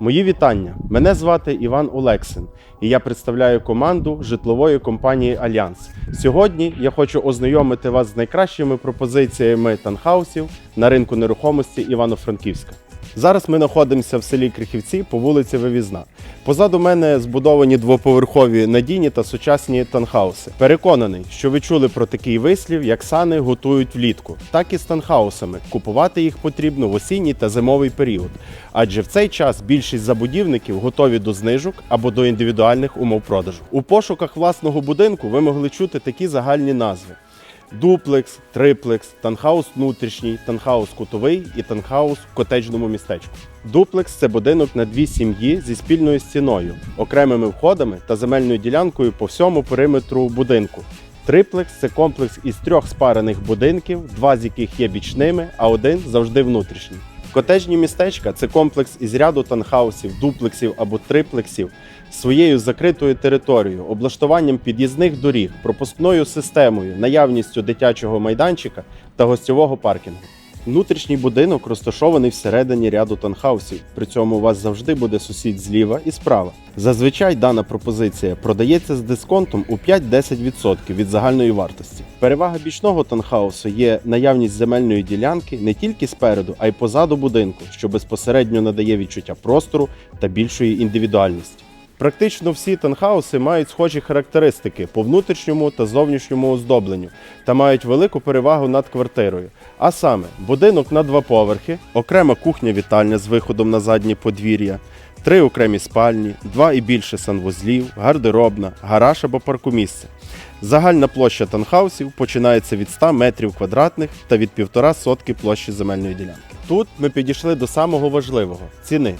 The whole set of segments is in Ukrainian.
Мої вітання. Мене звати Іван Олексин, і я представляю команду житлової компанії Альянс. Сьогодні я хочу ознайомити вас з найкращими пропозиціями танхаусів на ринку нерухомості Івано-Франківська. Зараз ми знаходимося в селі Крихівці по вулиці Вивізна. Позаду мене збудовані двоповерхові надійні та сучасні танхауси. Переконаний, що ви чули про такий вислів, як сани готують влітку, так і з танхаусами. Купувати їх потрібно в осінній та зимовий період, адже в цей час більшість забудівників готові до знижок або до індивідуальних умов продажу. У пошуках власного будинку ви могли чути такі загальні назви: дуплекс, триплекс, танхаус внутрішній, танхаус кутовий і танхаус в котеджному містечку. Дуплекс це будинок на дві сім'ї зі спільною стіною, окремими входами та земельною ділянкою по всьому периметру будинку. Триплекс це комплекс із трьох спарених будинків, два з яких є бічними, а один завжди внутрішній. Котежні містечка це комплекс із ряду танхаусів, дуплексів або триплексів своєю закритою територією, облаштуванням під'їзних доріг, пропускною системою, наявністю дитячого майданчика та гостьового паркінгу. Внутрішній будинок розташований всередині ряду танхаусів. При цьому у вас завжди буде сусід зліва і справа. Зазвичай дана пропозиція продається з дисконтом у 5-10% від загальної вартості. Перевага бічного танхаусу є наявність земельної ділянки не тільки спереду, а й позаду будинку, що безпосередньо надає відчуття простору та більшої індивідуальності. Практично всі танхауси мають схожі характеристики по внутрішньому та зовнішньому оздобленню та мають велику перевагу над квартирою. А саме, будинок на два поверхи, окрема кухня-вітальня з виходом на заднє подвір'я, три окремі спальні, два і більше санвузлів, гардеробна, гараж або паркомісце. Загальна площа танхаусів починається від 100 метрів квадратних та від півтора сотки площі земельної ділянки. Тут ми підійшли до самого важливого ціни.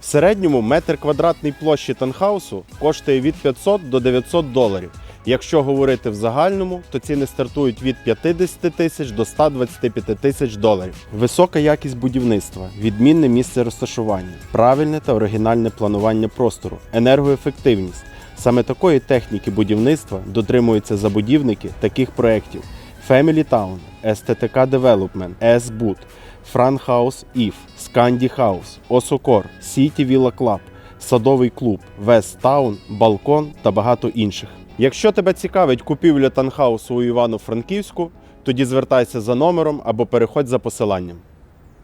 В середньому метр квадратний площі танхаусу коштує від 500 до 900 доларів. Якщо говорити в загальному, то ціни стартують від 50 тисяч до 125 тисяч доларів. Висока якість будівництва, відмінне місце розташування, правильне та оригінальне планування простору, енергоефективність. Саме такої техніки будівництва дотримуються забудівники таких проєктів: Family Town, STTK Development, S-Boot, Fran House If, Scandi House, Осокор, City Villa Club, Садовий клуб, West Town, Балкон та багато інших. Якщо тебе цікавить купівля танхаусу у Івано-Франківську, тоді звертайся за номером або переходь за посиланням.